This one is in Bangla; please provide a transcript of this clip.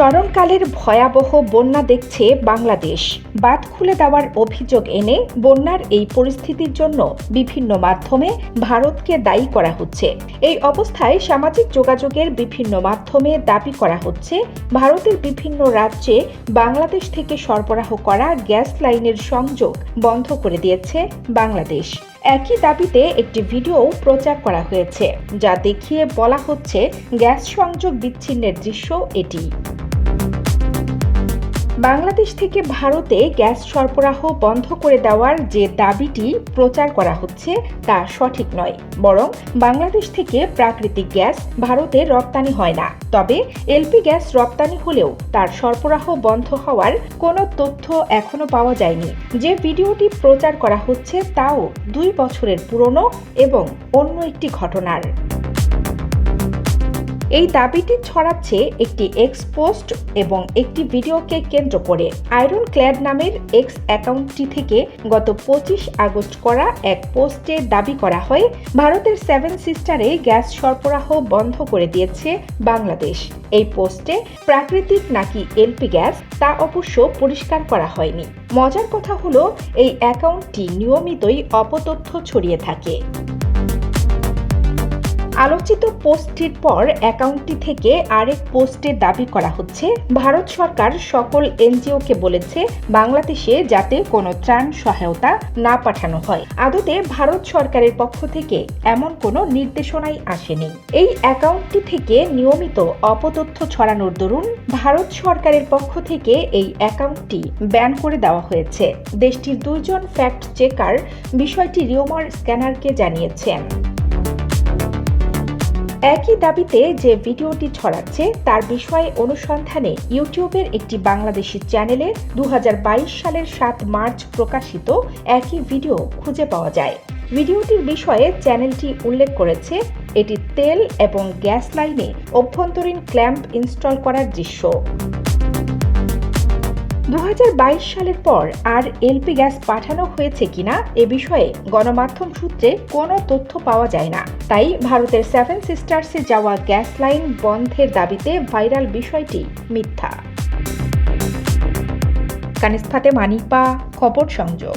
স্মরণকালের ভয়াবহ বন্যা দেখছে বাংলাদেশ। বাদ খুলে দেওয়ার অভিযোগ এনে বন্যার এই পরিস্থিতির জন্য বিভিন্ন মাধ্যমে ভারতকে দায়ী করা হচ্ছে। এই অবস্থায় সামাজিক যোগাযোগের বিভিন্ন মাধ্যমে দাবি করা হচ্ছে, ভারতের বিভিন্ন রাজ্যে বাংলাদেশ থেকে সরবরাহ করা গ্যাস লাইনের সংযোগ বন্ধ করে দিয়েছে বাংলাদেশ। একই দাবিতে একটি ভিডিও প্রচার করা হয়েছে, যা দেখিয়ে বলা হচ্ছে গ্যাস সংযোগ বিচ্ছিন্নের দৃশ্য এটি। বাংলাদেশ থেকে ভারতে গ্যাস সরবরাহ বন্ধ করে দেওয়ার যে দাবিটি প্রচার করা হচ্ছে তা সঠিক নয়, বরং বাংলাদেশ থেকে প্রাকৃতিক গ্যাস ভারতে রপ্তানি হয় না। তবে এলপি গ্যাস রপ্তানি হলেও তার সরবরাহ বন্ধ হওয়ার কোনো তথ্য এখনও পাওয়া যায়নি। যে ভিডিওটি প্রচার করা হচ্ছে তাও দুই বছরের পুরনো এবং অন্য একটি ঘটনার। এই দাবিটি ছড়াচ্ছে একটি এক্স পোস্ট এবং একটি ভিডিওকে কেন্দ্র করে। আয়রন ক্ল্যাড নামের এক্স অ্যাকাউন্টটি থেকে গত পঁচিশ আগস্ট করা এক পোস্টে দাবি করা হয়, ভারতের সেভেন সিস্টারে গ্যাস সরবরাহ বন্ধ করে দিয়েছে বাংলাদেশ। এই পোস্টে প্রাকৃতিক নাকি এলপি গ্যাস তা অবশ্য পরিষ্কার করা হয়নি। মজার কথা হলো, এই অ্যাকাউন্টটি নিয়মিতই অপতথ্য ছড়িয়ে থাকে। আলোচিত পোস্টটির পর অ্যাকাউন্টটি থেকে আরেক পোস্টে দাবি করা হচ্ছে, ভারত সরকার সকল এনজিওকে বলেছে বাংলাদেশে যাতে কোনো ত্রাণ সহায়তা না পাঠানো হয়। আদতে ভারত সরকারের পক্ষ থেকে এমন কোনো নির্দেশনাই আসেনি। এই অ্যাকাউন্টটি থেকে নিয়মিত অপতথ্য ছড়ানোর দরুন ভারত সরকারের পক্ষ থেকে এই অ্যাকাউন্টটি ব্যান করে দেওয়া হয়েছে। দেশটির দুইজন ফ্যাক্ট চেকার বিষয়টি রিওমার স্ক্যানারকে জানিয়েছেন। একই দাবিতে যে ভিডিওটি ছড়াচ্ছে, তার বিষয়ে অনুসন্ধানে ইউটিউবের একটি বাংলাদেশি চ্যানেলে দু হাজার বাইশ সালের সাত মার্চ প্রকাশিত একই ভিডিও খুঁজে পাওয়া যায়। ভিডিওটির বিষয়ে চ্যানেলটি উল্লেখ করেছে, এটি তেল এবং গ্যাস লাইনে অভ্যন্তরীণ ক্ল্যাম্প ইনস্টল করার দৃশ্য। দু হাজার বাইশ সালের পর আর এলপি গ্যাস পাঠানো হয়েছে কিনা এ বিষয়ে গণমাধ্যম সূত্রে কোনো তথ্য পাওয়া যায় না। তাই ভারতের সেভেন সিস্টার্সে যাওয়া গ্যাস লাইন বন্ধের দাবিতে ভাইরাল বিষয়টি মিথ্যা। কানিস ফাতে মানিপা খবর সংযোগ।